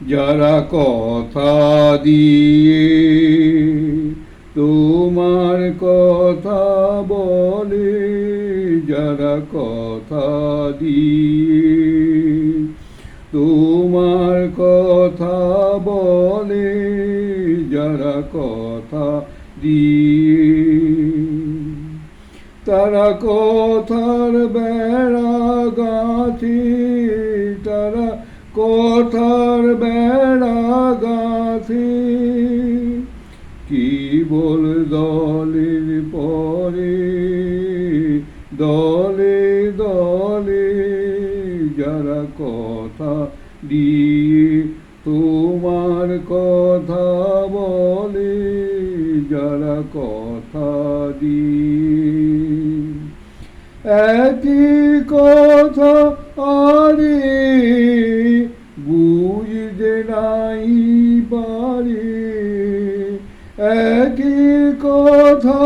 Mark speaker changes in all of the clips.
Speaker 1: যারা কথা দিয়ে তোমার কথা বলে, যারা কথা দিয়ে তোমার কথা বলে, যারা কথা দিয়ে তারা কথার বেড়া গাছে তারা কথার বেড়া গাছে, কি বল দলের পরে? দলে দলে যারা কথা দিয়ে তোমার কথা বলে, যারা কথা দিয়ে একই কথা আরে নাই পারে একই কথা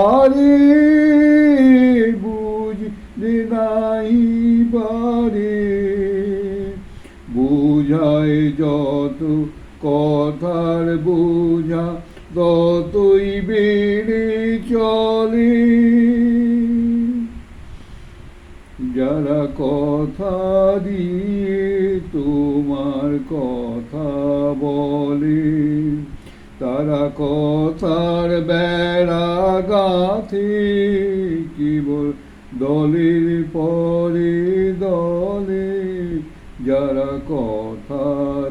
Speaker 1: আরে বুঝতে নাই পারে বুঝায় যত কথার বোঝা, ততই বেড়ে চলে। যারা কথা দিয়ে তোমার কথা বলে। তারা কথার বেড়া গাথে কেবল দলের পরে দলে যারা কথা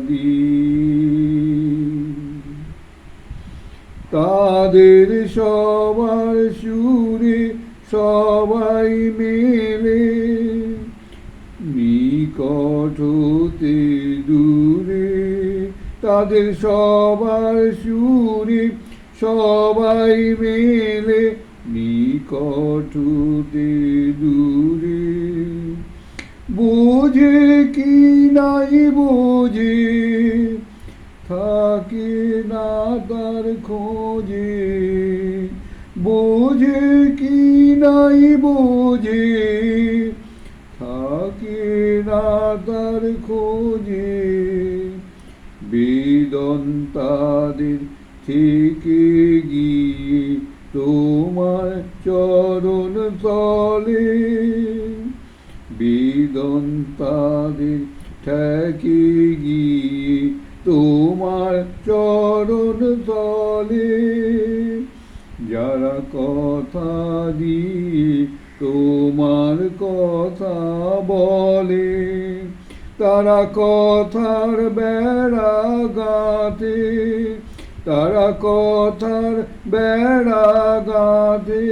Speaker 1: দি তাদের সবার সুরে সবাই মেলে নিকট হতে দূরে তাদের সবার সুরে সবাই মেলে নিকট হতে দূরে। বুঝে কি নাই বোঝে, থাকে না তার খোঁজে। বোঝে কি নাই বোঝে তার খোঁজে বেদন তাদের থেকে গিয়ে তোমার চরণ তলে। বেদন তাদের ঠেকে গিয়ে তোমার চরণ তলে। যারা কথা দিয়ে তোমার কথা বলে তারা কথার বেড়া গাতে তারা কথার বেড়া গাতে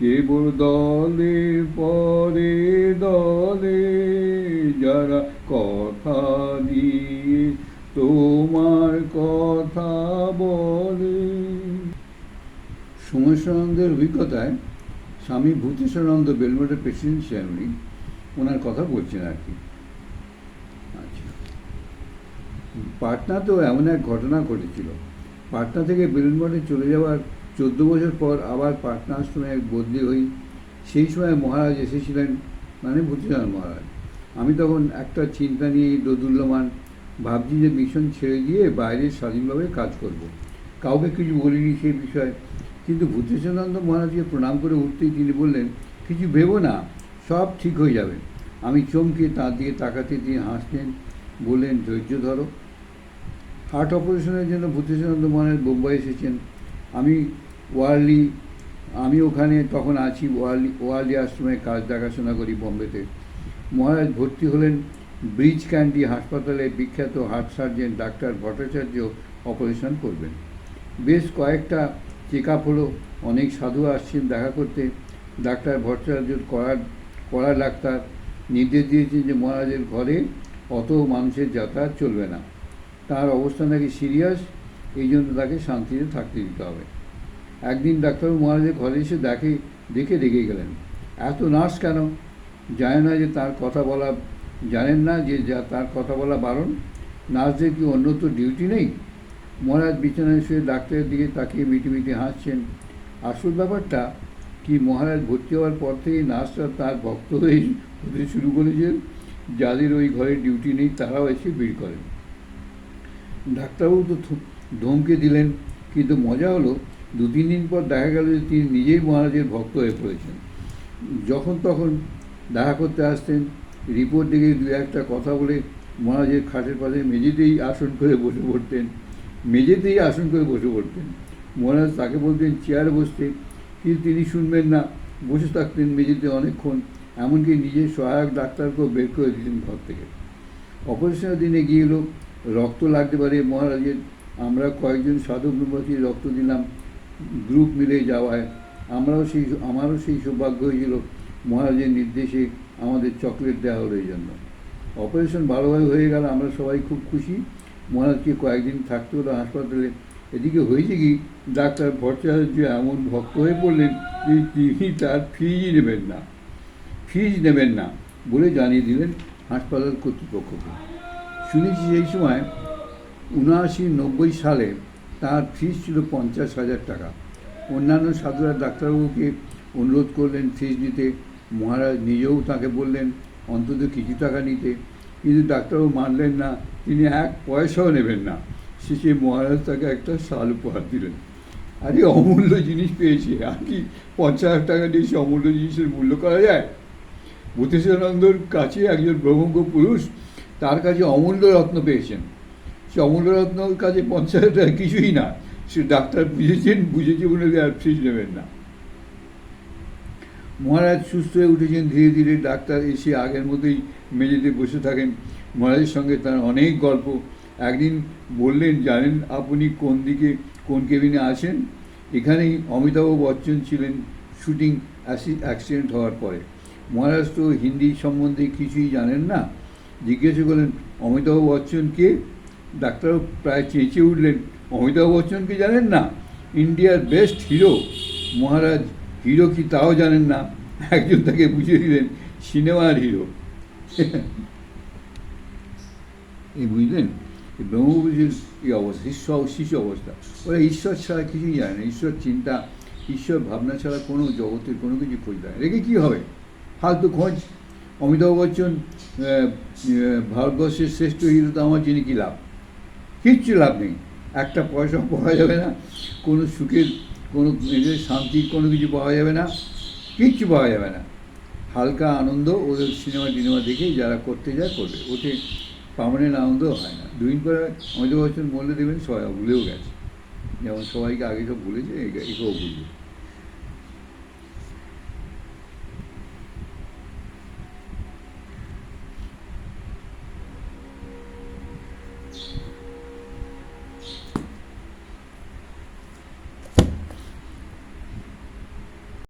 Speaker 1: কেবল দলে পরে দলে যারা কথা দিয়ে তোমার কথা বলে। সোমেশ্বরানন্দের অভিজ্ঞতায় স্বামী ভূতেশ্বরানন্দ বেলমঠের প্রেসিডেন্ট উনি ওনার কথা বলছেন আর কি। পাটনাতেও এমন এক ঘটনা ঘটেছিল। পাটনা থেকে বেলুনমঠে চলে যাওয়ার চোদ্দ বছর পর আবার পাটনা আশ্রমে বদলি হই। সেই সময় মহারাজ এসেছিলেন মানে ভূতিনারায়ণ মহারাজ। আমি তখন একটা চিন্তা নিয়ে দোদুল্যমান ভাবছি যে মিশন ছেড়ে দিয়ে বাইরে স্বাধীনভাবে কাজ করব। কাউকে কিছু বলিনি সেই বিষয়ে। কিন্তু ভূতেশানন্দ মহারাজকে প্রণাম করে উঠতেই তিনি বললেন, কিছু ভেবো না, সব ঠিক হয়ে যাবে। আমি চমকে তার দিকে তাকাতে তিনি হাসলেন, বললেন, ধৈর্য ধরো। হার্ট অপারেশনের জন্য ভূতেশানন্দ মহারাজ বোম্বাই এসেছেন। আমি ওয়ার্লি, আমি ওখানে তখন আছি, ওয়ার্লি ওয়ার্লি আশ্রমে কাজ দেখাশোনা করি বোম্বেতে। মহারাজ ভর্তি হলেন ব্রিজ ক্যান্ডি হাসপাতালে, বিখ্যাত heart surgeon doctor Bhattacharya operation করবেন। বেশ কয়েকটা চেক আপ হলো, অনেক সাধু আসছেন দেখা করতে। ডাক্তার ভট্টাচার্যর করার কড়া ডাক্তার। নির্দেশ দিয়েছেন যে মহারাজের ঘরে অত মানুষের যাতায়াত চলবে না। তার অবস্থা নাকি সিরিয়াস এই জন্য তাকে শান্তিতে থাকতে দিতে হবে। একদিন ডাক্তারবাবু মহারাজের ঘরে এসে দেখে দেখে রেগে গেলেন। এত নার্স কেন? জানে না যে তার কথা বলা, জানেন না যে যা তার কথা বলা বারণ? নার্সদের কি অন্য তো ডিউটি নেই? মহারাজ বিছানায় শুয়ে ডাক্তারের দিকে তাকিয়ে মিটি মিটি হাসছেন। আসল ব্যাপারটা কি মহারাজ ভর্তি হওয়ার পর থেকেই নার্সরা তার ভক্ত হয়ে হতে শুরু করেছেন? যাদের ওই ঘরে ডিউটি নেই, তারাও এসে ভিড় করেন। ডাক্তারবাবু তো ধমকে দিলেন, কিন্তু মজা হলো দু তিন দিন পর দেখা গেল যে তিনি নিজেই মহারাজের ভক্ত হয়ে পড়েছেন। যখন তখন দেখা করতে আসতেন, রিপোর্ট দেখে দু একটা কথা বলে মহারাজের খাটের পাশে মেঝেতেই আসন করে বসে পড়তেন, মেঝেতেই আসন করে বসে পড়তেন। মহারাজ তাকে বলতেন, চেয়ারে বসতে। কিন্তু তিনি শুনবেন না, বসে থাকতেন মেঝেতে অনেকক্ষণ, এমনকি নিজের সহায়ক ডাক্তারকেও বের করে দিতেন ঘর থেকে। অপারেশনের দিনে গিয়ে রক্ত লাগতে পারে, মহারাজের, আমরা কয়েকজন সাধক নবাসী রক্ত দিলাম, গ্রুপ মিলে যাওয়ায় আমরাও সেই, আমারও সেই সৌভাগ্য হয়েছিল, মহারাজের নির্দেশে আমাদের চকলেট দেওয়া হলো এই জন্য। অপারেশন ভালোভাবে হয়ে গেল, আমরা সবাই খুব খুশি। মহারাজকে কয়েকদিন থাকতে হলো হাসপাতালে। এদিকে হয়েছে কি, ডাক্তার ভট্টাচার্য এমন ভক্ত হয়ে পড়লেন যে তিনি তার ফিজই নেবেন না, ফিজ নেবেন না বলে জানিয়ে দিলেন হাসপাতাল কর্তৃপক্ষকে। শুনেছি সেই সময় উনআশি নব্বই সালে তার ফিস ছিল পঞ্চাশ হাজার টাকা। অন্যান্য সাধুরা ডাক্তারবাবুকে অনুরোধ করলেন ফিস দিতে মহারাজ নিজেও তাকে বললেন, অন্তত কিছু টাকা নিতে। কিন্তু ডাক্তারবাবু মানলেন না, তিনি এক পয়সাও নেবেন না। শেষে মহারাজ তাকে একটা শাল উপহার দিলেন। আরে, অমূল্য জিনিস পেয়েছে। আর কি পঞ্চাশ টাকা দিয়ে সে অমূল্য জিনিসের মূল্য করা যায়? ভূতেশানন্দর কাছে একজন ব্রহ্মজ্ঞ পুরুষ তার কাছে অমূল্য রত্ন পেয়েছেন। সে অমূল্য রত্নর কাছে পঞ্চাশ টাকা কিছুই না। সে ডাক্তার বুঝেছেন, বুঝেছে বলে আর ফিস নেবেন না। মহারাজ সুস্থ হয়ে উঠেছেন, ধীরে ধীরে ডাক্তার এসে আগের মতোই মেঝেতে বসে থাকেন। মহারাজের সঙ্গে তার অনেক গল্প। একদিন বললেন, জানেন আপনি কোন দিকে, কোন কেবিনে আছেন? এখানেই অমিতাভ বচ্চন ছিলেন শুটিং অ্যাক্সিডেন্ট হওয়ার পরে। মহারাজ তো হিন্দি সম্বন্ধে কিছুই জানেন না। জিজ্ঞেস করলেন, অমিতাভ বচ্চন কে? ডাক্তার প্রায় চেঁচে উঠলেন, অমিতাভ বচ্চনকে জানেন না? ইন্ডিয়ার বেস্ট হিরো। মহারাজ, হিরো কি তাও জানেন না? একজন তাকে বুঝিয়ে দিলেন, সিনেমার হিরো। এই বুঝলেন? ব্রহ্মপুরীর এই অবস্থা ঈশ্বর শিশু অবস্থা। ওরা ঈশ্বর ছাড়া কিছুই জানে না। ঈশ্বর চিন্তা, ঈশ্বর ভাবনা ছাড়া কোনো জগতের কোনো কিছু খোঁজ দেয়। রেখে কী হবে? ফালতু খোঁজ। অমিতাভ বচ্চন ভারতবর্ষের শ্রেষ্ঠ হিরো, তো আমার জন্য কী লাভ? কিচ্ছু লাভ নেই। একটা পয়সা পাওয়া যাবে না, কোনো সুখের, কোনো নিজের শান্তির কোনো কিছু পাওয়া যাবে না, কিচ্ছু পাওয়া যাবে না। হালকা আনন্দ ওদের সিনেমা, টিনেমা দেখেই যারা করতে যায়, করবে। ওতে পার্মানেন্ট আনন্দ হয় না। দুদিন পরে অমিতাভ বচ্চন বললে দেবেন, সবাই ভুলেও গেছে। যেমন সবাইকে আগে সব ভুলেছে একেও ভুলবে।